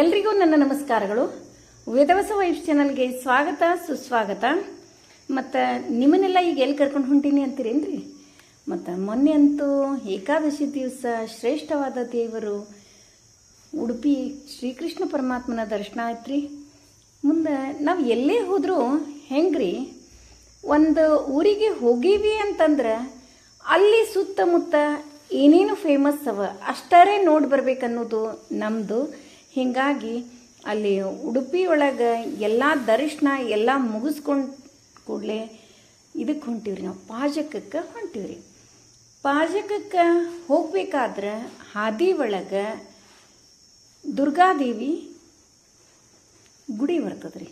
ಎಲ್ರಿಗೂ ನನ್ನ ನಮಸ್ಕಾರಗಳು. ವೇದವಸ ವೈಫ್ ಚಾನಲ್ಗೆ ಸ್ವಾಗತ, ಸುಸ್ವಾಗತ. ಮತ್ತು ನಿಮ್ಮನ್ನೆಲ್ಲ ಈಗ ಎಲ್ಲಿ ಕರ್ಕೊಂಡು ಹೊಂಟೀನಿ ಅಂತೀರೇನ್ರಿ? ಮತ್ತು ಮೊನ್ನೆ ಅಂತೂ ಏಕಾದಶಿ ದಿವಸ ಶ್ರೇಷ್ಠವಾದ ದೇವರು ಉಡುಪಿ ಶ್ರೀಕೃಷ್ಣ ಪರಮಾತ್ಮನ ದರ್ಶನ ಆಯ್ತ್ರಿ. ಮುಂದೆ ನಾವು ಎಲ್ಲೇ ಹೋದರೂ ಹೆಂಗ್ರಿ? ಒಂದು ಊರಿಗೆ ಹೋಗೀವಿ ಅಂತಂದ್ರೆ ಅಲ್ಲಿ ಸುತ್ತಮುತ್ತ ಏನೇನು ಫೇಮಸ್ ಅವ ಅಷ್ಟರೇ ನೋಡಿ ಬರ್ಬೇಕನ್ನೋದು ನಮ್ಮದು ಹೀಗಾಗಿ ಅಲ್ಲಿ ಉಡುಪಿ ಒಳಗೆ ಎಲ್ಲ ದರ್ಶನ ಎಲ್ಲ ಮುಗಿಸ್ಕೊಂಡು ಕೂಡಲೇ ಇದಕ್ಕೆ ಹೊಂಟೀವ್ರಿ ನಾವು. ಪಾಜಕಕ್ಕೆ ಹೊಂಟೀವ್ರಿ. ಪಾಜಕಕ್ಕೆ ಹೋಗ್ಬೇಕಾದ್ರೆ ಹಾದಿ ಒಳಗೆ ದುರ್ಗಾದೇವಿ ಗುಡಿ ಬರ್ತದ್ರಿ.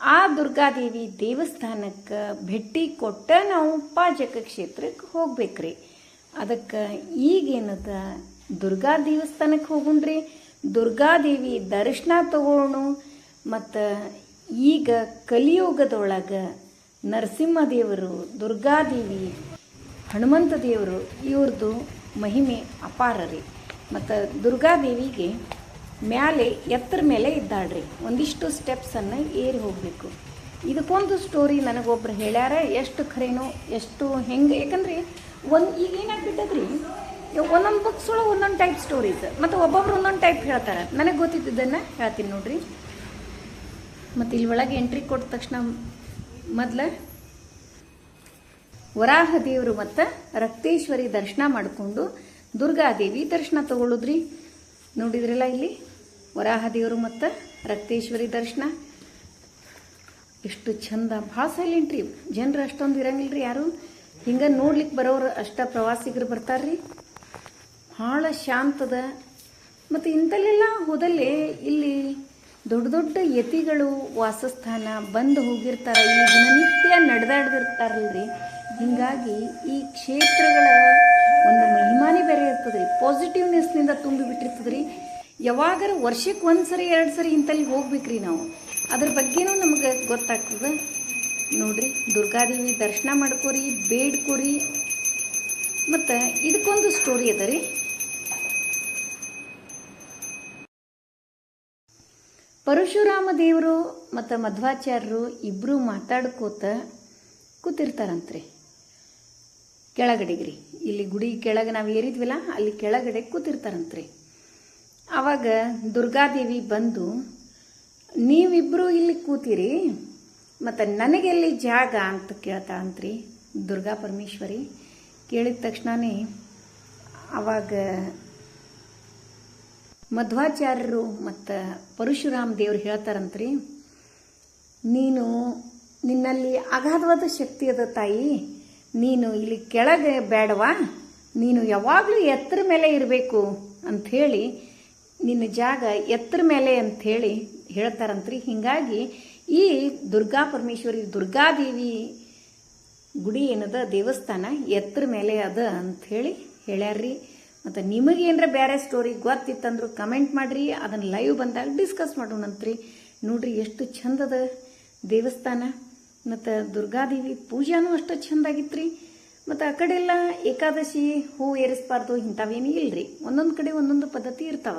ಆ ದುರ್ಗಾದೇವಿ ದೇವಸ್ಥಾನಕ್ಕೆ ಭೇಟಿ ಕೊಟ್ಟ ನಾವು ಪಾಜಕ ಕ್ಷೇತ್ರಕ್ಕೆ ಹೋಗ್ಬೇಕ್ರಿ. ಅದಕ್ಕೆ ಈಗೇನದ ದುರ್ಗಾ ದೇವಸ್ಥಾನಕ್ಕೆ ಹೋಗುಣ್ರಿ ದುರ್ಗಾದೇವಿ ದರ್ಶನ ತಗೋಣ. ಮತ್ತು ಈಗ ಕಲಿಯುಗದೊಳಗೆ ನರಸಿಂಹದೇವರು, ದುರ್ಗಾದೇವಿ, ಹನುಮಂತ ದೇವರು ಇವ್ರದ್ದು ಮಹಿಮೆ ಅಪಾರ ರೀ ಮತ್ತು ದುರ್ಗಾದೇವಿಗೆ ಮ್ಯಾಲೆ ಎತ್ತರ ಮೇಲೆ ಇದ್ದಾಳ್ರಿ. ಒಂದಿಷ್ಟು ಸ್ಟೆಪ್ಸನ್ನು ಏರಿ ಹೋಗಬೇಕು. ಇದಕ್ಕೊಂದು ಸ್ಟೋರಿ ನನಗೊಬ್ರು ಹೇಳ್ಯಾರ, ಎಷ್ಟು ಖರೇನೋ, ಎಷ್ಟು ಹೆಂಗೆ. ಯಾಕಂದ್ರೆ ಒಂದು ಈಗ ಏನಾಗ್ಬಿಟ್ಟದ್ರಿ ಒಂದೊಂದು ಬುಕ್ಸ್ ಒಳಗೆ ಒಂದೊಂದು ಟೈಪ್ ಸ್ಟೋರೀಸ್ ಮತ್ತು ಒಬ್ಬೊಬ್ರು ಒಂದೊಂದು ಟೈಪ್ ಹೇಳ್ತಾರೆ. ನನಗೆ ಗೊತ್ತಿದ್ದನ್ನು ಹೇಳ್ತೀನಿ ನೋಡ್ರಿ. ಮತ್ತು ಇಲ್ಲಿ ಒಳಗೆ ಎಂಟ್ರಿ ಕೊಟ್ಟ ತಕ್ಷಣ ಮೊದಲ ವರಾಹ ದೇವರು ಮತ್ತು ರಕ್ತೇಶ್ವರಿ ದರ್ಶನ ಮಾಡಿಕೊಂಡು ದುರ್ಗಾದೇವಿ ದರ್ಶನ ತಗೊಳ್ಳೋದ್ರಿ ನೋಡಿದ್ರಲ್ಲ ಇಲ್ಲಿ? ವರಾಹ ದೇವರು ಮತ್ತು ರಕ್ತೇಶ್ವರಿ ದರ್ಶನ. ಎಷ್ಟು ಚಂದ, ಭಾಳ ಸೈಲೆಂಟ್ ರೀ. ಜನರು ಅಷ್ಟೊಂದು ಇರಂಗಿಲ್ಲ ರೀ ಯಾರು? ಹಿಂಗೆ ನೋಡ್ಲಿಕ್ಕೆ ಬರೋರು ಅಷ್ಟ ಪ್ರವಾಸಿಗರು ಬರ್ತಾರ್ರಿ. ಭಾಳ ಶಾಂತದ. ಮತ್ತು ಇಂಥಲ್ಲೆಲ್ಲ ಹೋದಲ್ಲಿ ಇಲ್ಲಿ ದೊಡ್ಡ ದೊಡ್ಡ ಯತಿಗಳು ವಾಸಸ್ಥಾನ ಬಂದು ಹೋಗಿರ್ತಾರೆ. ಇಲ್ಲಿ ದಿನನಿತ್ಯ ನಡೆದಾಡ್ದಿರ್ತಾರಲ್ರಿ. ಹೀಗಾಗಿ ಈ ಕ್ಷೇತ್ರಗಳ ಒಂದು ಮಹಿಮಾನೇ ಬೇರೆ ಇರ್ತದ್ರಿ. ಪಾಸಿಟಿವ್ನೆಸ್ನಿಂದ ತುಂಬಿ ಬಿಟ್ಟಿರ್ತದ್ರಿ. ಯಾವಾಗಾರ ವರ್ಷಕ್ಕೆ ಒಂದು ಸರಿ ಎರಡು ಸರಿ ಇಂಥಲ್ಲಿ ಹೋಗ್ಬೇಕ್ರಿ ನಾವು. ಅದ್ರ ಬಗ್ಗೆನೂ ನಮಗೆ ಗೊತ್ತಾಗ್ತದೆ. ನೋಡಿರಿ, ದುರ್ಗಾದೇವಿ ದರ್ಶನ ಮಾಡ್ಕೋರಿ, ಬೇಡ್ಕೋರಿ. ಮತ್ತು ಇದಕ್ಕೊಂದು ಸ್ಟೋರಿ ಅದ ರೀ. ಪರಶುರಾಮ ದೇವರು ಮತ್ತು ಮಧ್ವಾಚಾರ್ಯರು ಇಬ್ಬರು ಮಾತಾಡ್ಕೋತ ಕೂತಿರ್ತಾರಂತ್ರಿ. ಕೆಳಗಡೆಗ್ರಿ. ಇಲ್ಲಿ ಗುಡಿ ಕೆಳಗೆ ನಾವು ಏರಿದ್ವಿಲ್ಲ, ಅಲ್ಲಿ ಕೆಳಗಡೆ ಕೂತಿರ್ತಾರಂತ್ರಿ. ಆವಾಗ ದುರ್ಗಾದೇವಿ ಬಂದು ನೀವಿಬ್ಬರು ಇಲ್ಲಿ ಕೂತಿರಿ, ಮತ್ತು ನನಗೆಲ್ಲಿ ಜಾಗ ಅಂತ ಕೇಳ್ತಾಳಂತ್ರಿ ದುರ್ಗಾ ಪರಮೇಶ್ವರಿ ಕೇಳಿದ ತಕ್ಷಣನೇ ಆವಾಗ ಮಧ್ವಾಚಾರ್ಯರು ಮತ್ತು ಪರಶುರಾಮ ದೇವರು ಹೇಳ್ತಾರಂತ್ರಿ, ನೀನು ನಿನ್ನಲ್ಲಿ ಅಗಾಧವಾದ ಶಕ್ತಿ ಅದ ತಾಯಿ, ನೀನು ಇಲ್ಲಿ ಕೆಳಗೆ ಬೇಡವಾ, ನೀನು ಯಾವಾಗಲೂ ಎತ್ತರ ಮೇಲೆ ಇರಬೇಕು ಅಂಥೇಳಿ ನಿನ್ನ ಜಾಗ ಎತ್ತರ ಮೇಲೆ ಅಂಥೇಳಿ ಹೇಳ್ತಾರಂತ್ರಿ. ಹೀಗಾಗಿ ಈ ದುರ್ಗಾ ಪರಮೇಶ್ವರಿ ದುರ್ಗಾದೇವಿ ಗುಡಿ ಏನದ ದೇವಸ್ಥಾನ ಎತ್ತರ ಮೇಲೆ ಅದ ಅಂಥೇಳಿ ಹೇಳ್ಯಾರ್ರಿ. ಮತ್ತು ನಿಮಗೇನರ ಬೇರೆ ಸ್ಟೋರಿ ಗೊತ್ತಿತ್ತಂದ್ರೆ ಕಮೆಂಟ್ ಮಾಡಿರಿ, ಅದನ್ನು ಲೈವ್ ಬಂದಾಗ ಡಿಸ್ಕಸ್ ಮಾಡೋಣಂತ್ರಿ ನೋಡ್ರಿ ಎಷ್ಟು ಚಂದದ ದೇವಸ್ಥಾನ, ಮತ್ತು ದುರ್ಗಾದೇವಿ ಪೂಜಾನೂ ಅಷ್ಟು ಚಂದಾಗಿತ್ರಿ. ಮತ್ತು ಆ ಕಡೆ ಎಲ್ಲ ಏಕಾದಶಿ ಹೂ ಏರಿಸ್ಬಾರ್ದು ಇಂಥವೇನೂ ಇಲ್ಲರಿ ಒಂದೊಂದು ಕಡೆ ಒಂದೊಂದು ಪದ್ಧತಿ ಇರ್ತಾವ.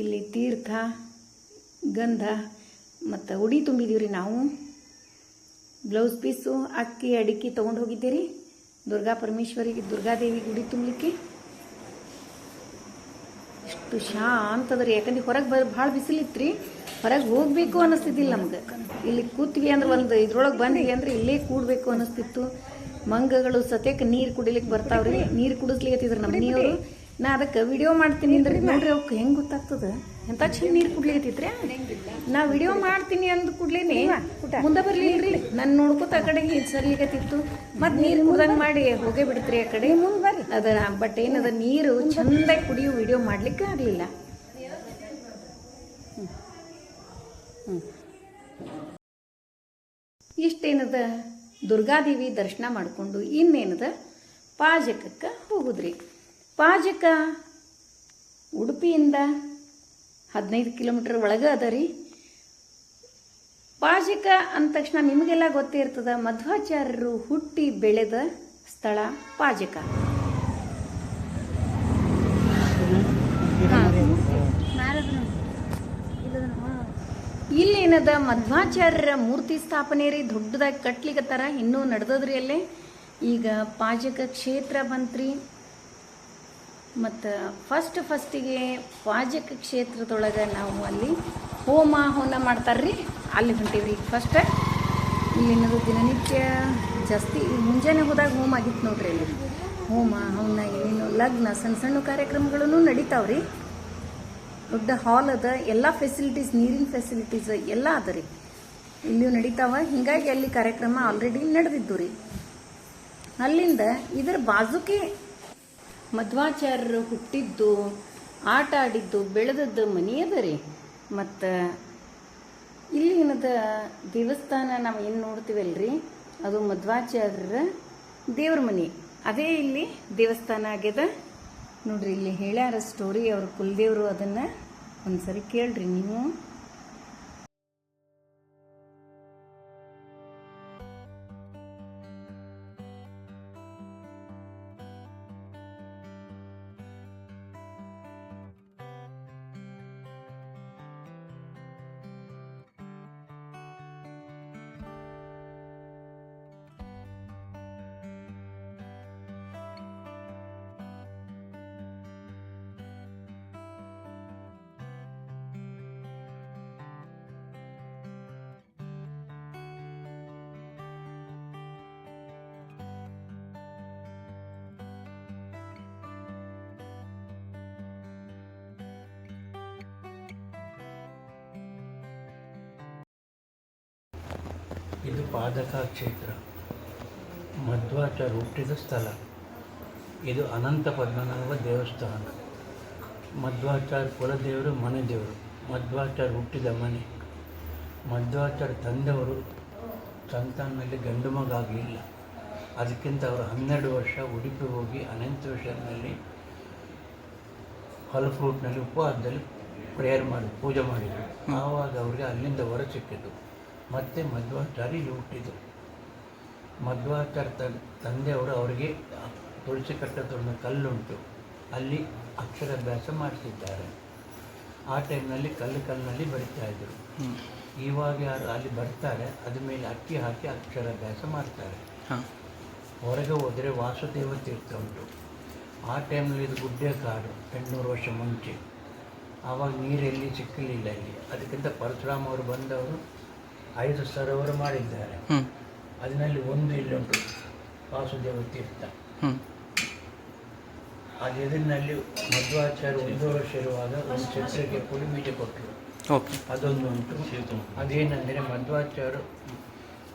ಇಲ್ಲಿ ತೀರ್ಥ, ಗಂಧ, ಮತ್ತು ಉಡಿ ತುಂಬಿದೀವಿ ನಾವು. ಬ್ಲೌಸ್ ಪೀಸು ಅಕ್ಕಿ, ಅಡಿಕೆ ತೊಗೊಂಡು ಹೋಗಿದ್ದೀರಿ. ದುರ್ಗಾ ಪರಮೇಶ್ವರಿಗೆ ದುರ್ಗಾದೇವಿ ಗುಡಿ ತುಂಬಲಿಕ್ಕೆ ಎಷ್ಟು ರೀ ಯಾಕಂದ್ರೆ ಹೊರಗೆ ಬರ್ ಭಾಳ ಬಿಸಿಲಿತ್ರಿ. ಹೊರಗೆ ಹೋಗ್ಬೇಕು ಅನ್ನಿಸ್ತಿದ್ದಿಲ್ಲ ನಮ್ಗೆ. ಇಲ್ಲಿ ಕೂತ್ವಿ ಅಂದ್ರೆ ಒಂದು ಇದ್ರೊಳಗೆ ಬಂದ್ವಿ ಅಂದ್ರೆ ಇಲ್ಲೇ ಕೂಡ್ಬೇಕು ಅನ್ನಿಸ್ತಿತ್ತು. ಮಂಗಗಳು ಸತ್ಯಕ್ಕೆ ನೀರು ಕುಡಿಲಿಕ್ಕೆ ಬರ್ತಾವ್ರಿ. ನೀರು ಕುಡಿಸ್ಲಿಕ್ಕೆ ನಮ್ಮ ಮನೆಯವರು. ನಾ ಅದಕ್ಕೆ ವಿಡಿಯೋ ಮಾಡ್ತೀನಿ ಅಂದ್ರೆ ನೋಡ್ರಿ ಅವಕ್ಕೆ ಹೆಂಗೆ ಗೊತ್ತಾಗ್ತದ? ಎಂತ ಚಂದ ನೀರು ಕುಡ್ಲಿಕ್ಕೆ ನಾ ವಿಡಿಯೋ ಮಾಡ್ತೀನಿ ಅಂದ ಕೂಡ್ಲೇನೆ. ಮುಂದೆ ಬರ್ಲಿಲ್ರಿ. ನಾನು ನೋಡ್ಕೋತ ಆ ಕಡೆಗೆ ಸರಿಲಿಕತ್ತಿತ್ತು ಮತ್ ನೀರು ಕುಡ್ದಂಗ್ ಮಾಡಿ ಹೋಗೇ ಬಿಡ್ತ್ರಿ ಆ ಕಡೆ. ಅದ ಬಟ್ ಏನದ ನೀರು ಚಂದಾಗಿ ಕುಡಿಯೋ ವಿಡಿಯೋ ಮಾಡ್ಲಿಕ್ಕೆ ಆಗ್ಲಿಲ್ಲ. ಇಷ್ಟೇನದ? ದುರ್ಗಾದೇವಿ ದರ್ಶನ ಮಾಡಿಕೊಂಡು ಇನ್ನೇನದ? ಪಾಜಕಕ್ಕೆ ಹೋಗುದ್ರಿ. ಪಾಜಕ ಉಡುಪಿಯಿಂದ ಹದಿನೈದು ಕಿಲೋಮೀಟರ್ ಒಳಗೆ ಅದ ರೀ. ಪಾಜಕ ಅಂದ ತಕ್ಷಣ ನಿಮಗೆಲ್ಲ ಗೊತ್ತೇ ಇರ್ತದೆ ಮಧ್ವಾಚಾರ್ಯರು ಹುಟ್ಟಿ ಬೆಳೆದ ಸ್ಥಳ ಪಾಜಕ. ಇಲ್ಲಿ ಏನದ ಮಧ್ವಾಚಾರ್ಯರ ಮೂರ್ತಿ ಸ್ಥಾಪನೆ ರೀ ದೊಡ್ಡದಾಗಿ ಕಟ್ಲಿಕತ್ತಾರ ಇನ್ನೂ ನಡೆದದ್ರಿ ಅಲ್ಲೇ. ಈಗ ಪಾಜಕ ಕ್ಷೇತ್ರ ಬಂತ್ರಿ ಮತ್ತು ಫಸ್ಟ್ ಫಸ್ಟಿಗೆ ಪಾಜಕ ಕ್ಷೇತ್ರದೊಳಗೆ ನಾವು ಅಲ್ಲಿ ಹೋಮ ಹವನ ಮಾಡ್ತಾರ್ರಿ. ಅಲ್ಲಿ ಹೊಂಟೀವಿ ಈಗ ಫಸ್ಟ್ ಇಲ್ಲಿನದು ದಿನನಿತ್ಯ ಜಾಸ್ತಿ ಮುಂಜಾನೆ ಹೋದಾಗ ಹೋಮ ಆಗಿತ್ತು ನೋಡ್ರಿ ಅಲ್ಲಿ. ಹೋಮ, ಹವನ ಏನು ಲಗ್ನ, ಸಣ್ಣ ಸಣ್ಣ ಕಾರ್ಯಕ್ರಮಗಳೂ ನಡೀತಾವ್ರಿ. ದೊಡ್ಡ ಹಾಲ್ ಅದ. ಎಲ್ಲ ಫೆಸಿಲಿಟೀಸ್ ನೀರಿನ ಫೆಸಿಲಿಟೀಸ್ ಎಲ್ಲ ಅದ ರೀ ಇಲ್ಲಿಯೂ ನಡೀತಾವ. ಹಿಂಗಾಗಿ ಅಲ್ಲಿ ಕಾರ್ಯಕ್ರಮ ಆಲ್ರೆಡಿ ನಡೆದಿದ್ದು ರೀ ಅಲ್ಲಿಂದ ಇದರ ಬಾಜುಕೆ ಮಧ್ವಾಚಾರ್ಯರು ಹುಟ್ಟಿದ್ದು ಆಟ ಆಡಿದ್ದು ಬೆಳೆದದ್ದು ಮನೆಯದರಿ. ಮತ್ತು ಇಲ್ಲಿ ಏನದ ದೇವಸ್ಥಾನ ನಾವು ಏನು ನೋಡ್ತೀವಲ್ರಿ? ಅದು ಮಧ್ವಾಚಾರ್ಯರ ದೇವ್ರ ಮನೆ. ಅದೇ ಇಲ್ಲಿ ದೇವಸ್ಥಾನ ಆಗ್ಯದ. ನೋಡ್ರಿ, ಇಲ್ಲಿ ಹೇಳ್ಯಾರ ಸ್ಟೋರಿ ಅವ್ರ. ಕುಲದೇವರು ಅದನ್ನ ಒಂದ್ಸರಿ ಕೇಳ್ರಿ ನೀವು. ಇದು ಪಾದಕ ಕ್ಷೇತ್ರ ಮಧ್ವಾಚಾರ್ಯ ಹುಟ್ಟಿದ ಸ್ಥಳ. ಇದು ಅನಂತ ಪದ್ಮನಾಭ ದೇವಸ್ಥಾನ. ಮಧ್ವಾಚಾರ್ಯ ಕುಲದೇವರು ಮನೆ ದೇವರು. ಮಧ್ವಾಚಾರ್ಯ ಹುಟ್ಟಿದ ಮನೆ. ಮಧ್ವಾಚಾರ್ಯ ತಂದೆಯವರು ಸಂತಾನದಲ್ಲಿ ಗಂಡು ಮಗ ಆಗಲಿಲ್ಲ ಅದಕ್ಕಿಂತ ಅವರು ಹನ್ನೆರಡು ವರ್ಷ ಉಡುಪಿ ಹೋಗಿ ಅನಂತೇಶ್ವರನಲ್ಲಿ ವರ್ಷದಲ್ಲಿ ಫ್ರೂಟ್ನಲ್ಲಿ ಉಪವಾಸದಲ್ಲಿ ಪ್ರೇಯರ್ ಮಾಡಿ, ಪೂಜೆ ಮಾಡಿದರು. ಆವಾಗ ಅವರಿಗೆ ಅಲ್ಲಿಂದ ಹೊರ ಸಿಕ್ಕಿತು. ಮತ್ತೆ ಮಧ್ವಾಚಾರ್ಯ ಇಲ್ಲಿ ಹುಟ್ಟಿದರು ಮಧ್ವಾಚಾರ್ಯ ತಂದೆಯವರು ಅವರಿಗೆ ತುಳಸಿ ಕಟ್ಟದೊಂದು ಕಲ್ಲುಂಟು. ಅಲ್ಲಿ ಅಕ್ಷರಾಭ್ಯಾಸ ಮಾಡಿಸಿದ್ದಾರೆ ಆ ಟೈಮ್ನಲ್ಲಿ ಕಲ್ಲು ಕಲ್ಲಿನಲ್ಲಿ ಬರಿತಾ ಇದ್ದರು ಇವಾಗ ಯಾರು ಅಲ್ಲಿ ಬರ್ತಾರೆ ಅದ್ರ ಮೇಲೆ ಅಕ್ಕಿ ಹಾಕಿ ಅಕ್ಷರಾಭ್ಯಾಸ ಮಾಡ್ತಾರೆ. ಹೊರಗೆ ಹೋದರೆ ವಾಸುದೇವ ತೀರ್ಥ ಉಂಟು. ಆ ಟೈಮ್ನಲ್ಲಿ ಇದು ಗುಡ್ಡೆ ಕಾಡು ಎಂಟುನೂರು ವರ್ಷ ಮುಂಚೆ. ಆವಾಗ ನೀರೆಲ್ಲಿ ಸಿಕ್ಕಲಿಲ್ಲ ಇಲ್ಲಿ. ಅದಕ್ಕಿಂತ ಪರಶುರಾಮ ಅವರು ಬಂದವರು ಐದು ಸರೋವರ ಮಾಡಿದ್ದಾರೆ. ಅದರಲ್ಲಿ ಒಂದು ಉಂಟು ವಾಸುದೇವ ತೀರ್ಥ. ಹ್ಮ್. ಅದು ಎದುರಿನಲ್ಲಿ ಮಧ್ವಾಚಾರ್ಯ ಒಂದು ವರ್ಷ ಇರುವಾಗ ಒಂದು ಛತ್ರಕ್ಕೆ ಪುಡಿ ಬೀಜ ಕೊಟ್ಟರು ಅದೊಂದು ಉಂಟು. ಅದೇನೆಂದರೆ ಮಧ್ವಾಚಾರ್ಯ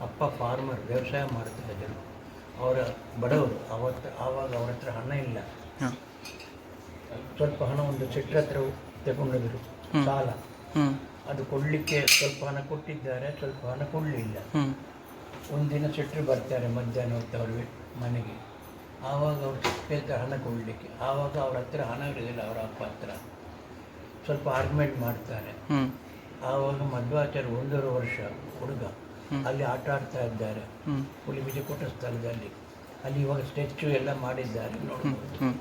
ಅಪ್ಪ ಫಾರ್ಮರ್ ವ್ಯವಸಾಯ ಮಾಡ್ತಾ ಇದ್ದರು. ಅವರ ಬಡವರು ಅವತ್ತು ಆವಾಗ ಅವ್ರ ಹತ್ರ ಹಣ ಇಲ್ಲ. ಸ್ವಲ್ಪ ಹಣ ಒಂದು ಚಿತ್ರ ಹತ್ರ ತಗೊಂಡಿದ್ರು ಸಾಲ. ಅದು ಕೊಡಲಿಕ್ಕೆ ಸ್ವಲ್ಪ ಹಣ ಕೊಟ್ಟಿದ್ದಾರೆ ಸ್ವಲ್ಪ ಹಣ ಕೊಡಲಿಲ್ಲ. ಒಂದಿನ ಶೆಟ್ರು ಬರ್ತಾರೆ ಮಧ್ಯಾಹ್ನ ಹೊತ್ತು ಅವರು ಮನೆಗೆ. ಆವಾಗ ಅವ್ರು ಕೇಳ್ತಾರೆ ಹಣ ಕೊಡಲಿಕ್ಕೆ ಆವಾಗ ಅವ್ರ ಹತ್ರ ಹಣ ಇರೋದಿಲ್ಲ ಅವರ ಅಪ್ಪ ಹತ್ರ. ಸ್ವಲ್ಪ ಆರ್ಗ್ಯುಮೆಂಟ್ ಮಾಡ್ತಾರೆ. ಆವಾಗ ಮಧ್ವಾಚಾರ್ಯ ಒಂದೂವರೆ ವರ್ಷ ಹುಡುಗ. ಅಲ್ಲಿ ಆಟ ಆಡ್ತಾ ಇದ್ದಾರೆ. ಹುಲಿ ಬೀಜ ಕೊಟ್ಟ ಸ್ಥಳದಲ್ಲಿ. ಅಲ್ಲಿ ಇವಾಗ ಸ್ಟ್ಯಾಚ್ಯೂ ಎಲ್ಲ ಮಾಡಿದ್ದಾರೆ. ನೋಡ್ಬೋದು.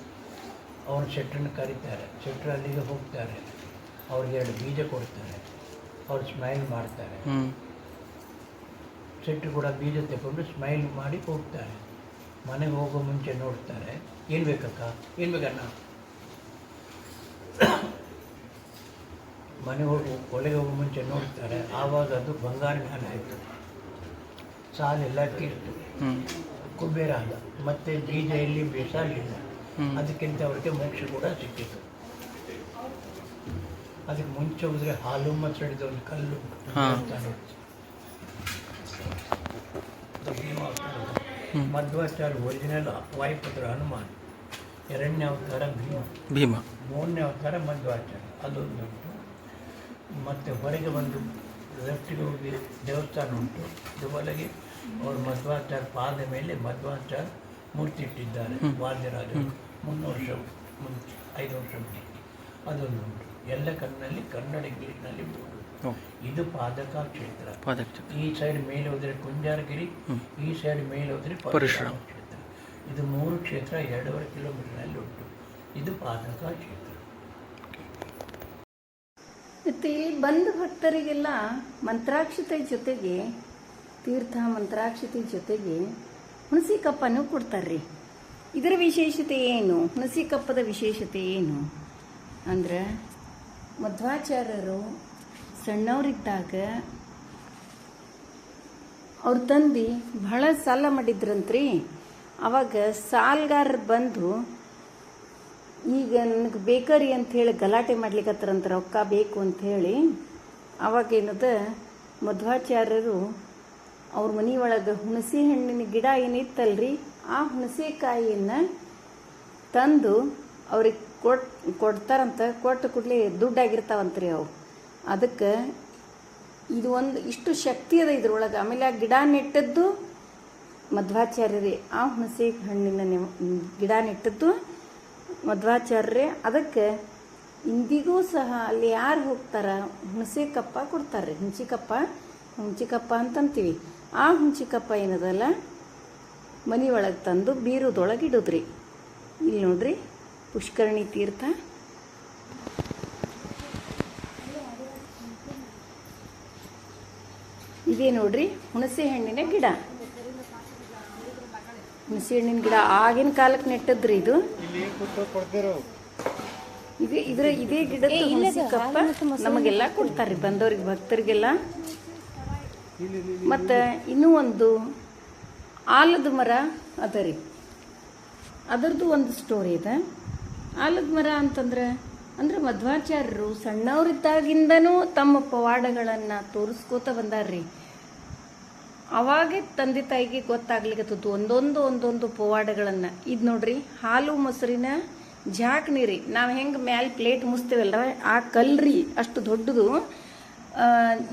ಅವ್ರು ಶೆಟ್ರನ್ನ ಕರೀತಾರೆ. ಶೆಟ್ರು ಅಲ್ಲಿಗೆ ಹೋಗ್ತಾರೆ. ಅವ್ರಿಗೆ ಎರಡು ಬೀಜ ಕೊಡ್ತಾರೆ. ಅವ್ರು ಸ್ಮೈಲ್ ಮಾಡ್ತಾರೆ. ಸೆಟ್ಟು ಕೂಡ ಬೀಜ ತಗೊಂಡು ಸ್ಮೈಲ್ ಮಾಡಿ ಹೋಗ್ತಾರೆ. ಮನೆಗೆ ಹೋಗೋ ಮುಂಚೆ ನೋಡ್ತಾರೆ. ಏನು ಬೇಕಕ್ಕ? ಏನು ಬೇಕಣ್ಣ ಮನೆ ಹೋಗು ಒಳಗೆ ಹೋಗೋ ಮುಂಚೆ ನೋಡ್ತಾರೆ. ಆವಾಗ ಅದು ಬಂಗಾರ ಜ್ಞಾನ ಆಯಿತು. ಸಾಲೆಲ್ಲ ತೀರ್ತು. ಕುಬೇರ ಅಲ್ಲ. ಮತ್ತೆ ಬೀಜ ಎಲ್ಲಿ ಬೇಸಾಗಲಿಲ್ಲ ಅದಕ್ಕಿಂತ ಅವರಿಗೆ ಮೋಕ್ಷ ಕೂಡ ಸಿಕ್ಕಿತು. ಅದಕ್ಕೆ ಮುಂಚೆ ಹೋದ್ರೆ ಹಾಲು ಮಸಡಿದ ಒಂದು ಕಲ್ಲು ಮಧ್ವಾಚಾರ. ಅದು. ಒರಿಜಿನಲ್ ವಾಯುಪುತ್ರ ಹನುಮಾನ್. ಎರಡನೇ ಅವತಾರ ಭೀಮ. ಭೀಮ. ಮೂರನೇ ಅವತಾರ ಅದೊಂದು ಉಂಟು. ಮತ್ತೆ ಹೊರಗೆ ಬಂದು ಲೆಫ್ಟಿಗೆ ಹೋಗಿ ದೇವಸ್ಥಾನ ಉಂಟು. ಇದು ಒಳಗೆ ಅವರು ಮಧ್ವಾಚಾರ ಪಾದ ಮೇಲೆ ಮಧ್ವಾಚಾರ ಮೂರ್ತಿ ಇಟ್ಟಿದ್ದಾರೆ. ವಾದ್ಯರಾಜರು. ಮುನ್ನೂರು ವರ್ಷ ಮುಂಚೆ ಐದು ವರ್ಷ ಮುಂಚೆ ಅದೊಂದು ಉಂಟು. ಎಲ್ಲ ಕಣ್ಣಲ್ಲಿ ಕನ್ನಡ ಗಿರಿನಲ್ಲಿ ಬೋರ್ಡು ಇದು ಪಾದಕ ಕ್ಷೇತ್ರ. ಈ ಸೈಡ್ ಮೇಲೆ ಹೋದರೆ ಕುಂಜಾರಗಿರಿ ಈ ಸೈಡ್ ಮೇಲೆ ಹೋದರೆ ಪರಶುರಾಮ. ಪರಶುರಾಮ. ಕ್ಷೇತ್ರ. ಇದು ಮೂರು ಕ್ಷೇತ್ರ ಎರಡೂವರೆ ಕಿಲೋಮೀಟರ್ನಲ್ಲಿ ಉಂಟು. ಇದು ಪಾದಕ ಕ್ಷೇತ್ರ. ಮತ್ತು ಇಲ್ಲಿ ಬಂದ ಭಕ್ತರಿಗೆಲ್ಲ ಮಂತ್ರಾಕ್ಷತೆ ಜೊತೆಗೆ ತೀರ್ಥ ಮಂತ್ರಾಕ್ಷತೆ ಜೊತೆಗೆ ಹುಣಸಿ ಕಪ್ಪನ್ನು ಕೊಡ್ತಾರ್ರಿ. ಇದರ ವಿಶೇಷತೆ ಏನು? ಹುಣಸಿ ಕಪ್ಪದ ವಿಶೇಷತೆ ಏನು? ಅಂದ್ರೆ ಮಧ್ವಾಚಾರ್ಯರು ಸಣ್ಣವರಿದ್ದಾಗ ಅವ್ರ ತಂದೆ ಬಹಳ ಸಾಲ ಮಾಡಿದ್ರಂತ್ರಿ. ಅವಾಗ ಸಾಲ್ಗಾರ ಬಂದು, ಈಗ ನನಗೆ ಬೇಕರಿ ಅಂತ ಹೇಳಿ ಗಲಾಟೆ ಮಾಡ್ಲಿಕ್ಕತ್ತಾರಂತ ರೊಕ್ಕ ಬೇಕು ಅಂತ ಹೇಳಿ ಅವಾಗ ಏನದ, ಮಧ್ವಾಚಾರ್ಯರು ಅವ್ರ ಮನೆಯೊಳಗೆ ಹುಣಸೆ ಹಣ್ಣಿನ ಗಿಡ ಏನಿತ್ತಲ್ರಿ, ಆ ಹುಣಸೆಕಾಯಿಯನ್ನು ತಂದು ಅವ್ರಿಗೆ ಕೊಟ್, ಕೊಡ್ತಾರಂತ, ಕೊಟ್ಟು ಕೂಡಲೇ ದುಡ್ಡಾಗಿರ್ತಾವಂತ್ರಿ ಅವು. ಅದಕ್ಕೆ ಇದು ಒಂದು ಇಷ್ಟು ಶಕ್ತಿ ಅದ ಇದ್ರೊಳಗೆ. ಆಮೇಲೆ ಆ ಗಿಡ ನೆಟ್ಟದ್ದು ಮಧ್ವಾಚಾರ್ಯರೇ. ಆ ಹುಣಸೆ ಹಣ್ಣಿನ ಗಿಡ ನೆಟ್ಟದ್ದು ಮಧ್ವಾಚಾರ್ಯರೇ. ಅದಕ್ಕೆ ಇಂದಿಗೂ ಸಹ ಅಲ್ಲಿ ಯಾರು ಹೋಗ್ತಾರ? ಹುಣಸೆ ಕಪ್ಪ ಕೊಡ್ತಾರೆ ಹುಣಸಿ ಕಪ್ಪ ಹುಣಸಿ ಕಪ್ಪ ಅಂತಂತೀವಿ. ಆ ಹುಣಸಿ ಕಪ್ಪ ಏನದಲ್ಲ? ಮನೆಯೊಳಗೆ ತಂದು ಬೀರುದೊಳಗೆ ಇಡೋದ್ರಿ. ಇಲ್ಲಿ ನೋಡ್ರಿ. ಪುಷ್ಕರಣಿ ತೀರ್ಥ. ಇದೇ ನೋಡ್ರಿ ಹುಣಸೆ ಹಣ್ಣಿನ ಗಿಡ. ಹುಣಸೆ ಹಣ್ಣಿನ ಗಿಡ ಆಗಿನ ಕಾಲಕ್ಕೆ ನೆಟ್ಟದ್ರಿ ಇದು. ಇದು ಇದ್ರ ಇದೇ ಗಿಡ ಹುಣಸೆ ಕಪ್ಪ ನಮಗೆಲ್ಲ ಕೊಡ್ತಾರ್ರಿ ಬಂದವ್ರಿಗೆ ಭಕ್ತರಿಗೆಲ್ಲ. ಮತ್ತು ಇನ್ನೂ ಒಂದು ಆಲದ ಮರ ಅದ ರೀ ಅದರದ್ದು ಒಂದು ಸ್ಟೋರಿ ಇದೆ. ಆಲದ ಮರ ಅಂತಂದ್ರೆ, ಅಂದ್ರೆ ಮಧ್ವಾಚಾರ್ಯರು ಸಣ್ಣವರಿದ್ದಾಗಿಂದನೂ ತಮ್ಮ ಪವಾಡಗಳನ್ನು ತೋರಿಸ್ಕೋತ ಬಂದಾರ್ರಿ. ಅವಾಗೆ ತಂದೆ ತಾಯಿಗೆ ಗೊತ್ತಾಗ್ಲಿಕ್ಕೆ ಒಂದೊಂದು ಒಂದೊಂದು ಪವಾಡಗಳನ್ನು. ಇದು ನೋಡ್ರಿ, ಹಾಲು ಮೊಸರಿನ ಜಾಕ್ನಿ ರೀ ನಾವು ಹೆಂಗೆ ಮ್ಯಾಲೆ ಪ್ಲೇಟ್ ಮುಸ್ತೇವಲ್ಲ ಆ ಕಲ್ರಿ ಅಷ್ಟು ದೊಡ್ಡದು.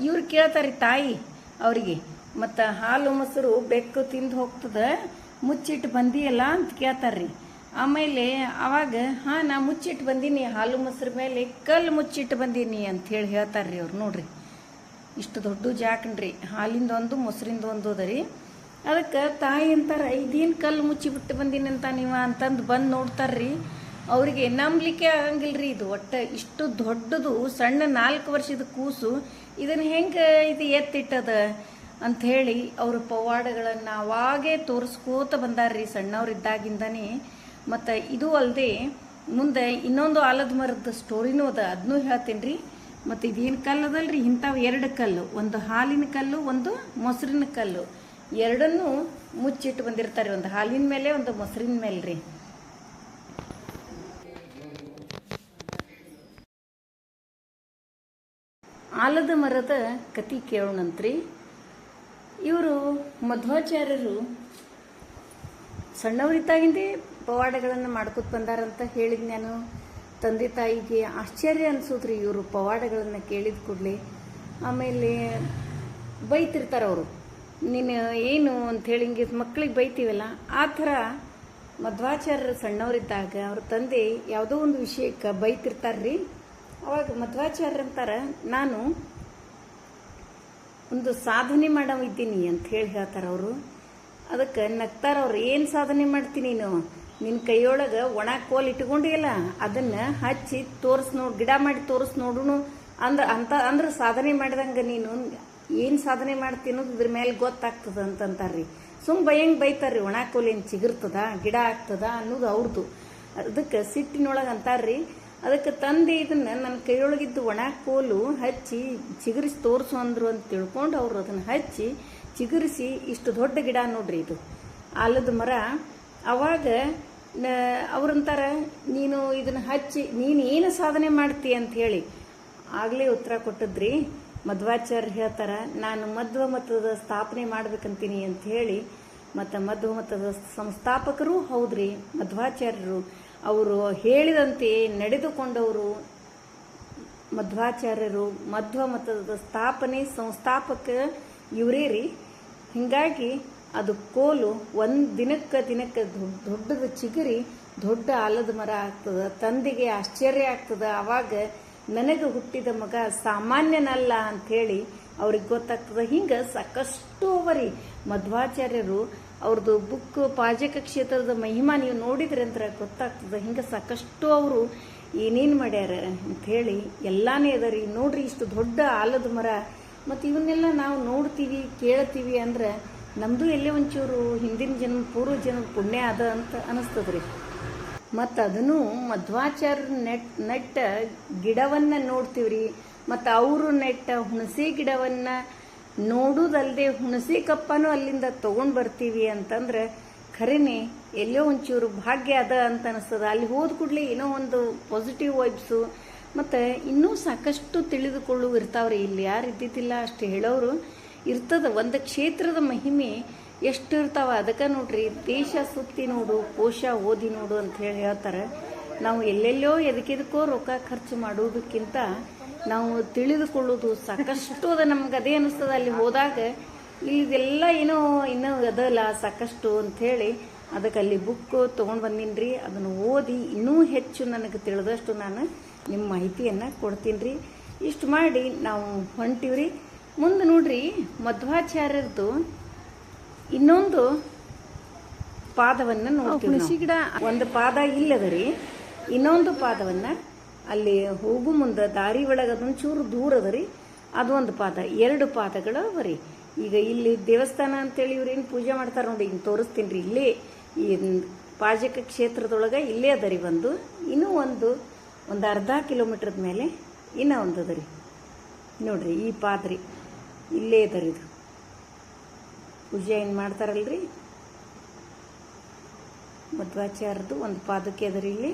ಇವ್ರು ಕೇಳ್ತಾರ್ರಿ ತಾಯಿ ಅವರಿಗೆ, ಮತ್ತು ಹಾಲು ಮೊಸರು ಬೆಕ್ಕು ತಿಂದು ಹೋಗ್ತದೆ? ಮುಚ್ಚಿಟ್ಟು ಬಂದಿಯಲ್ಲ? ಅಂತ ಕೇಳ್ತಾರ್ರಿ. ಆಮೇಲೆ ಅವಾಗ, ಹಾಂ, ನಾ ಮುಚ್ಚಿಟ್ಟು ಬಂದೀನಿ, ಹಾಲು ಮೊಸರು ಮೇಲೆ ಕಲ್ಲು ಮುಚ್ಚಿಟ್ಟು ಬಂದೀನಿ ಅಂತ ಹೇಳಿ ಹೇಳ್ತಾರ್ರಿ ಅವ್ರು ನೋಡ್ರಿ. ಇಷ್ಟು ದೊಡ್ಡ ಜಾಕನ್ರಿ, ಹಾಲಿಂದ ಒಂದು, ಮೊಸರಿಂದ ಒಂದು ಅದ ರೀ. ಅದಕ್ಕೆ ತಾಯಿ ಅಂತಾರೆ, ಇದೇನು ಕಲ್ಲು ಮುಚ್ಚಿಬಿಟ್ಟು ಬಂದೀನಿ ಅಂತ ನೀವು ಅಂತಂದು ಬಂದು ನೋಡ್ತಾರ್ರಿ. ಅವರಿಗೆ ನಂಬಲಿಕ್ಕೆ ರೀ ಇದು ಒಟ್ಟು, ಇಷ್ಟು ದೊಡ್ಡದು, ಸಣ್ಣ ನಾಲ್ಕು ವರ್ಷದ ಕೂಸು, ಇದನ್ನು ಹೆಂಗೆ ಇದು ಎತ್ತಿಟ್ಟದ ಅಂತ ಹೇಳಿ ಅವ್ರ ಪವಾಡಗಳನ್ನು ಅವಾಗೇ ತೋರಿಸ್ಕೋತ ಬಂದಾರ್ರಿ ಸಣ್ಣವ್ರಿದ್ದಾಗಿಂದನೇ. ಮತ್ತು ಇದು ಅಲ್ಲದೆ ಮುಂದೆ ಇನ್ನೊಂದು ಆಲದ ಮರದ ಸ್ಟೋರಿನೂ ಅದ ಅದನ್ನೂ ಹೇಳ್ತೀನಿ ರೀ ಮತ್ತು ಇದೇನು ಕಲ್ಲು ಅದಲ್ರಿ? ಇಂಥವು ಎರಡು ಕಲ್ಲು. ಒಂದು ಹಾಲಿನ ಕಲ್ಲು, ಒಂದು ಮೊಸರಿನ ಕಲ್ಲು. ಎರಡನ್ನೂ ಮುಚ್ಚಿಟ್ಟು ಬಂದಿರ್ತಾರೆ. ಒಂದು ಹಾಲಿನ ಮೇಲೆ, ಒಂದು ಮೊಸರಿನ ಮೇಲೆ ರೀ ಆಲದ ಮರದ ಕತಿ ಕೇಳೋಣಂತ್ರಿ. ಇವರು ಮಧ್ವಾಚಾರ್ಯರು ಸಣ್ಣವರಿದ್ದಾಗಿಂದೇ ಪವಾಡಗಳನ್ನು ಮಾಡ್ಕೊತ ಬಂದಾರಂತ ಹೇಳಿದ್ ನಾನು. ತಂದೆ ತಾಯಿಗೆ ಆಶ್ಚರ್ಯ ಅನ್ಸೋದ್ರಿ ಇವರು ಪವಾಡಗಳನ್ನು ಕೇಳಿದ ಕೂಡಲೇ. ಆಮೇಲೆ ಬೈತಿರ್ತಾರೆ ಅವರು. ನೀನು ಏನು ಅಂತ ಹೇಳಿ ಹಿಂಗೆ ಮಕ್ಕಳಿಗೆ ಬೈತೀವಲ್ಲ, ಆ ಥರ ಮಧ್ವಾಚಾರ್ಯರು ಸಣ್ಣವರಿದ್ದಾಗ ಅವ್ರ ತಂದೆ ಯಾವುದೋ ಒಂದು ವಿಷಯಕ್ಕೆ ಬೈತಿರ್ತಾರ್ರಿ. ಅವಾಗ ಮಧ್ವಾಚಾರ್ಯ ಅಂತಾರೆ, ನಾನು ಒಂದು ಸಾಧನೆ ಮಾಡವ ಇದ್ದೀನಿ ಅಂತ ಹೇಳಿ ಹೇಳ್ತಾರೆ ಅವರು. ಅದಕ್ಕೆ ನಗ್ತಾರ ಅವ್ರು ಏನು ಸಾಧನೆ ಮಾಡ್ತೀನಿ ನೀನು? ನಿನ್ನ ಕೈಯೊಳಗೆ ಒಣ ಕೋಲ್ ಇಟ್ಕೊಂಡಿಲ್ಲ ಅದನ್ನು ಹಚ್ಚಿ ತೋರಿಸ್ ನೋಡಿ, ಗಿಡ ಮಾಡಿ ತೋರಿಸ್ ನೋಡುನು ಅಂದ್ರೆ ಅಂತ, ಅಂದ್ರೆ ಸಾಧನೆ ಮಾಡಿದಂಗೆ ನೀನು. ಏನು ಸಾಧನೆ ಮಾಡ್ತೀನಿ ಅನ್ನೋದು ಇದ್ರ ಮೇಲೆ ಗೊತ್ತಾಗ್ತದ ಅಂತಂತಾರ್ರಿ. ಸುಮ್ ಬೈಯಂಗೆ ಬೈತಾರ್ರಿ, ಒಣ ಕೋಲ್ ಏನು ಚಿಗಿರ್ತದ, ಗಿಡ ಆಗ್ತದ ಅನ್ನೋದು ಅವ್ರದ್ದು ಅದಕ್ಕೆ ಸಿಟ್ಟಿನೊಳಗೆ ಅಂತಾರ್ರಿ. ಅದಕ್ಕೆ ತಂದೆ ಇದನ್ನು ನನ್ನ ಕೈಯೊಳಗಿದ್ದು ಒಣ ಕೋಲು ಹಚ್ಚಿ ಚಿಗುರಿಸಿ ತೋರಿಸು ಅಂದರು ಅಂತ ತಿಳ್ಕೊಂಡು ಅವರು ಅದನ್ನು ಹಚ್ಚಿ ಚಿಗುರಿಸಿ ಇಷ್ಟು ದೊಡ್ಡ ಗಿಡ ನೋಡ್ರಿ ಇದು. ಆಲದ ಮರ. ಅವಾಗ ಅವ್ರಂತಾರ, ನೀನು ಇದನ್ನ ಹಚ್ಚಿ, ನೀನು ಏನು ಸಾಧನೆ ಮಾಡ್ತಿ ಅಂತ ಹೇಳಿ. ಆಗಲೇ ಉತ್ತರ ಕೊಟ್ಟದ್ರಿ. ಮಧ್ವಾಚಾರ್ಯ ಹೇಳ್ತಾರೆ, ನಾನು ಮಧ್ವ ಮತದ ಸ್ಥಾಪನೆ ಮಾಡ್ಬೇಕಂತೀನಿ ಅಂತ ಹೇಳಿ. ಮತ್ತು ಮಧ್ವ ಮತದ ಸಂಸ್ಥಾಪಕರು ಹೌದ್ರಿ, ಮಧ್ವಾಚಾರ್ಯರು. ಅವರು ಹೇಳಿದಂತೆ ನಡೆದುಕೊಂಡವರು ಮಧ್ವಾಚಾರ್ಯರು. ಮಧ್ವ ಮತದ ಸ್ಥಾಪನೆ ಸಂಸ್ಥಾಪಕ ಇವರೇ ರೀ. ಹಿಂಗಾಗಿ ಅದು ಕೋಲು ಒಂದು ದಿನಕ್ಕೆ ದಿನಕ್ಕೆ ದೊಡ್ಡ ದೊಡ್ಡದು ಚಿಗುರಿ, ದೊಡ್ಡ ಆಲದ ಮರ ಆಗ್ತದೆ, ತಂದೆಗೆ ಆಶ್ಚರ್ಯ ಆಗ್ತದೆ. ಅವಾಗ ನನಗೆ ಹುಟ್ಟಿದ ಮಗ ಸಾಮಾನ್ಯನಲ್ಲ ಅಂಥೇಳಿ ಅವ್ರಿಗೆ ಗೊತ್ತಾಗ್ತದೆ. ಹಿಂಗೆ ಸಾಕಷ್ಟು ಅವರಿ ಮಧ್ವಾಚಾರ್ಯರು ಅವ್ರದ್ದು ಬುಕ್ ಪಾಜಕ ಕ್ಷೇತ್ರದ ಮಹಿಮಾ ನೀವು ನೋಡಿದ್ರೆ ಅಂದ್ರೆ ಗೊತ್ತಾಗ್ತದೆ. ಹಿಂಗೆ ಸಾಕಷ್ಟು ಅವರು ಏನೇನು ಮಾಡ್ಯಾರ ಅಂಥೇಳಿ ಎಲ್ಲಾನೇ ಅದ ರೀ. ನೋಡ್ರಿ ಇಷ್ಟು ದೊಡ್ಡ ಆಲದ ಮರ ಮತ್ತು ಇವನ್ನೆಲ್ಲ ನಾವು ನೋಡ್ತೀವಿ, ಕೇಳ್ತೀವಿ ಅಂದ್ರೆ ನಮ್ಮದು ಎಲ್ಲೇ ಒಂಚೂರು ಹಿಂದಿನ ಜನ್ಮ, ಪೂರ್ವ ಜನ್ಮ ಪುಣ್ಯ ಅದ ಅಂತ ಅನಿಸ್ತದ್ರಿ. ಮತ್ತು ಅದನ್ನು ಮಧ್ವಾಚಾರ್ಯ ನೆಟ್, ನೆಟ್ಟ ಗಿಡವನ್ನು ನೋಡ್ತೀವ್ರಿ. ಮತ್ತು ಅವರು ನೆಟ್ಟ ಹುಣಸೆ ಗಿಡವನ್ನು ನೋಡುದಲ್ಲದೆ ಹುಣಸೆ ಕಪ್ಪನೂ ಅಲ್ಲಿಂದ ತಗೊಂಡು ಬರ್ತೀವಿ ಅಂತಂದ್ರೆ ಖರೇನೆ ಎಲ್ಲೋ ಒಂಚೂರು ಭಾಗ್ಯ ಅದ ಅಂತ ಅನಿಸ್ತದ. ಅಲ್ಲಿ ಹೋದ ಕೂಡಲೇ ಏನೋ ಒಂದು ಪಾಸಿಟಿವ್ ವೈಬ್ಸು ಮತ್ತು ಇನ್ನೂ ಸಾಕಷ್ಟು ತಿಳಿದುಕೊಳ್ಳುವ ಇರ್ತಾವ್ರಿ ಇಲ್ಲಿ. ಯಾರು ಇದ್ದಿದ್ದಿಲ್ಲ ಅಷ್ಟು ಹೇಳೋರು. ಇರ್ತದ ಒಂದು ಕ್ಷೇತ್ರದ ಮಹಿಮೆ ಎಷ್ಟು ಇರ್ತಾವ ಅದಕ್ಕೆ ನೋಡ್ರಿ. ದೇಶ ಸುತ್ತಿ ನೋಡು, ಕೋಶ ಓದಿ ನೋಡು ಅಂತ ಹೇಳಿ ಹೇಳ್ತಾರೆ. ನಾವು ಎಲ್ಲೆಲ್ಲೋ ಎದಕ್ಕೆದಕ್ಕೋ ರೊಕ್ಕ ಖರ್ಚು ಮಾಡುವುದಕ್ಕಿಂತ ನಾವು ತಿಳಿದುಕೊಳ್ಳೋದು ಸಾಕಷ್ಟು ಅದ ನಮ್ಗೆ. ಅದೇ ಅನಿಸ್ತದ ಅಲ್ಲಿ ಹೋದಾಗ ಇಲ್ಲಿದೆಲ್ಲ ಏನೋ ಇನ್ನೂ ಅದಲ್ಲ ಸಾಕಷ್ಟು ಅಂಥೇಳಿ ಅದಕ್ಕೆ ಅಲ್ಲಿ ಬುಕ್ ತೊಗೊಂಡು ಬಂದೀನಿ ರೀ ಅದನ್ನು ಓದಿ ಇನ್ನೂ ಹೆಚ್ಚು ನನಗೆ ತಿಳಿದಷ್ಟು ನಾನು ನಿಮ್ಮ ಮಾಹಿತಿಯನ್ನು ಕೊಡ್ತೀನಿ ರೀ ಇಷ್ಟು ಮಾಡಿ ನಾವು ಹೊಂಟಿವ್ರಿ. ಮುಂದೆ ನೋಡ್ರಿ ಮಧ್ವಾಚಾರ್ಯರದು ಇನ್ನೊಂದು ಪಾದವನ್ನು ನೋಡ್ತೀವಿ. ಗಿಡ. ಒಂದು ಪಾದ ಇಲ್ಲದ ರೀ ಇನ್ನೊಂದು ಪಾದವನ್ನ ಅಲ್ಲಿ ಹೋಗು ಮುಂದೆ ದಾರಿ ಒಳಗೆ ಅದೊಂಚೂರು ದೂರ ಅದ ರೀ ಅದು ಒಂದು ಪಾದ. ಎರಡು ಪಾದಗಳು ಅವ ರೀ ಈಗ ಇಲ್ಲಿ ದೇವಸ್ಥಾನ ಅಂತೇಳಿ ಇವ್ರೇನು ಪೂಜೆ ಮಾಡ್ತಾರೆ ನೋಡಿ ಹಿಂಗೆ ತೋರಿಸ್ತೀನಿ ರೀ ಇಲ್ಲೇ. ಈ ಪಾಜಕ ಕ್ಷೇತ್ರದೊಳಗೆ ಇಲ್ಲೇ ಅದ ರೀ ಒಂದು. ಇನ್ನೂ ಒಂದು ಒಂದು ಅರ್ಧ ಕಿಲೋಮೀಟ್ರದ ಮೇಲೆ ಇನ್ನೂ ಒಂದು ಅದರಿ ನೋಡ್ರಿ, ಈ ಪಾದ್ರಿ ಇಲ್ಲೇ ಅದ ರೀ ಇದು. ಪೂಜೆ ಏನು ಮಾಡ್ತಾರಲ್ರಿ? ಮಧ್ವಾಚಾರ್ಯದು ಒಂದು ಪಾದಕ್ಕೆ ಅದ ಇಲ್ಲಿ.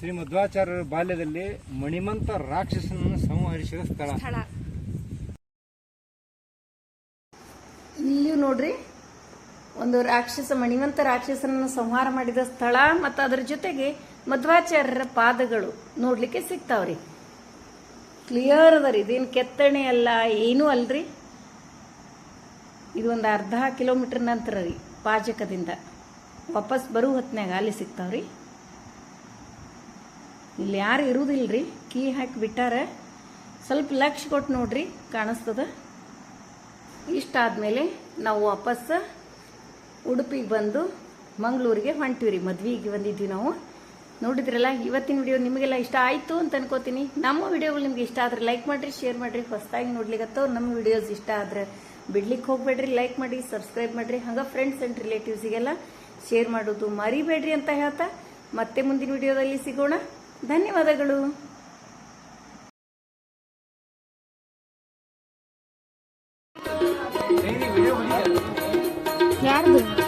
ಶ್ರೀ ಮಧ್ವಾಚಾರ್ಯರ ಬಾಲ್ಯದಲ್ಲಿ ಮಣಿಮಂತ ರಾಕ್ಷಸನನ್ನು ಸಂಹರಿಸಿದ ಸ್ಥಳ. ಇಲ್ಲಿ ನೋಡ್ರಿ ಒಂದು ರಾಕ್ಷಸ ಮಣಿವಂತ ರಾಕ್ಷಸನನ್ನು ಸಂಹಾರ ಮಾಡಿದ ಸ್ಥಳ ಮತ್ತು ಅದರ ಜೊತೆಗೆ ಮಧ್ವಾಚಾರ್ಯರ ಪಾದಗಳು ನೋಡ್ಲಿಕ್ಕೆ ಸಿಗ್ತಾವ್ರಿ. ಕ್ಲಿಯರ್ ಅದ ರೀ ಇದೇನು ಕೆತ್ತಣೆ ಅಲ್ಲ ಏನೂ ಅಲ್ರಿ. ಇದು ಒಂದು ಅರ್ಧ ಕಿಲೋಮೀಟರ್ ನಂತರ ರೀ ಪಾಜಕದಿಂದ ವಾಪಸ್ ಬರೋ ಹೊತ್ತಿನಾಗ ಅಲ್ಲಿ ಸಿಗ್ತಾವ್ರಿ. ಇಲ್ಲಿ ಯಾರು ಇರುವುದಿಲ್ರಿ ಕೀ ಹಾಕಿ ಬಿಟ್ಟಾರೆ. ಸ್ವಲ್ಪ ಲಕ್ಷ ಕೊಟ್ಟು ನೋಡ್ರಿ, ಕಾಣಿಸ್ತದ. ಇಷ್ಟಾದಮೇಲೆ ನಾವು ವಾಪಸ್ ಉಡುಪಿಗೆ ಬಂದು ಮಂಗಳೂರಿಗೆ ಹೊಂಟಿವಿ ರೀ, ಮದ್ವೆಗೆ ಬಂದಿದ್ವಿ ನಾವು. ನೋಡಿದ್ರಲ್ಲ, ಇವತ್ತಿನ ವಿಡಿಯೋ ನಿಮಗೆಲ್ಲ ಇಷ್ಟ ಆಯಿತು ಅಂತ ಅನ್ಕೋತೀನಿ. ನಮ್ಮ ವಿಡಿಯೋಗಳು ನಿಮ್ಗೆ ಇಷ್ಟ ಆದ್ರೆ ಲೈಕ್ ಮಾಡಿರಿ ಶೇರ್ ಮಾಡಿರಿ, ಹೊಸದಾಗಿ ನೋಡ್ಲಿಕ್ಕತ್ತೋ ನಮ್ಮ ವಿಡಿಯೋಸ್ ಇಷ್ಟ ಆದ್ರೆ ಬಿಡ್ಲಿಕ್ಕೆ ಹೋಗ್ಬೇಡ್ರಿ ಲೈಕ್ ಮಾಡಿ ಸಬ್ಸ್ಕ್ರೈಬ್ ಮಾಡಿರಿ. ಹಂಗೆ ಫ್ರೆಂಡ್ಸ್ ಆ್ಯಂಡ್ ರಿಲೇಟಿವ್ಸಿಗೆಲ್ಲ ಶೇರ್ ಮಾಡೋದು ಮರಿಬೇಡ್ರಿ ಅಂತ ಹೇಳ್ತಾ ಮತ್ತೆ ಮುಂದಿನ ವಿಡಿಯೋದಲ್ಲಿ ಸಿಗೋಣ. ಧನ್ಯವಾದಗಳು. ಯಾರ್ದು?